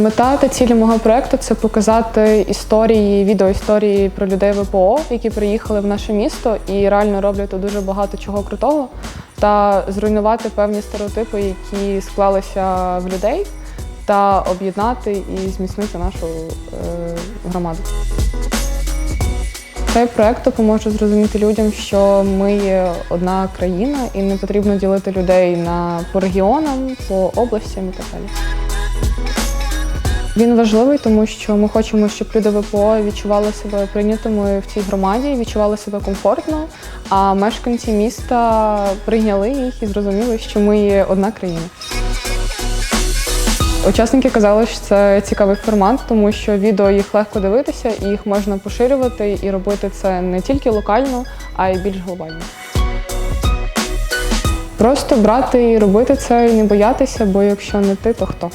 Мета та цілі мого проекту це показати історії, відеоісторії про людей ВПО, які приїхали в наше місто і реально роблять дуже багато чого крутого, та зруйнувати певні стереотипи, які склалися в людей, та об'єднати і зміцнити нашу е, громаду. Цей проект допоможе зрозуміти людям, що ми є одна країна і не потрібно ділити людей на по регіонам, по областям і так далі. Він важливий, тому що ми хочемо, щоб люди ВПО відчували себе прийнятими в цій громаді, відчували себе комфортно, а мешканці міста прийняли їх і зрозуміли, що ми є одна країна. Учасники казали, що це цікавий формат, тому що відео їх легко дивитися, і їх можна поширювати і робити це не тільки локально, а й більш глобально. Просто брати і робити це і не боятися, бо якщо не ти, то хто?